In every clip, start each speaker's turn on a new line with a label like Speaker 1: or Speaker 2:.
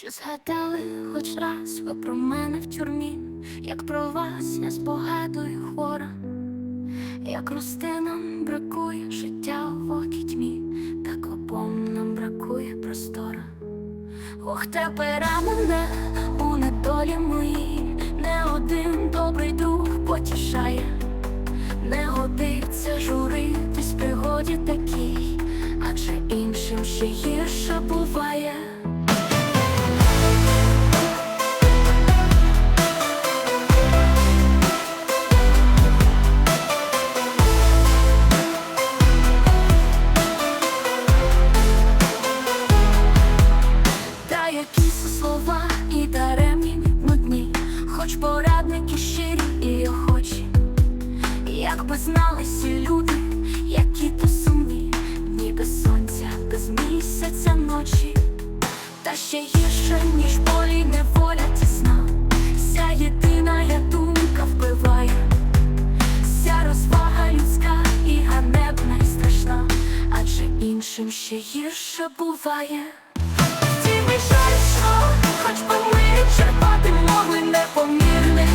Speaker 1: Чи згадали хоч раз ви про мене в тюрмі, як про вас я спогадую хвора, як росте нам бракує життя в окій тьмі, так обом нам бракує простора. Ох, тепер мене у недолі моїй, не один добрий друг потішає, не годиться журитись пригоді такій, адже іншим ще гірше буває. Порадники щирі і охочі, як би знали всі люди, які то сумні, дні без сонця, без місяця ночі, та ще гірше, ніж болі, неволя тісна, вся єдина я думка вбиває, вся розвага людська і ганебна, і страшна, адже іншим ще гірше буває. Втім, жаль, що хоч би черпати могли непомірними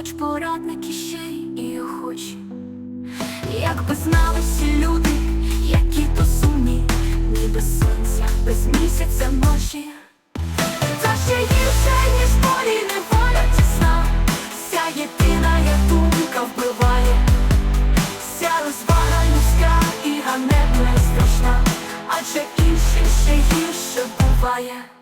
Speaker 1: хоч порадники ще і охочі. Якби знали всі люди, які то сумні, ні без сонця, без місяця ночі. Та ще гірше, ніж болі, неволя тісна, вся єдина я думка вбиває, вся розвага людська і ганебна, і страшна, адже іншим ще гірше буває.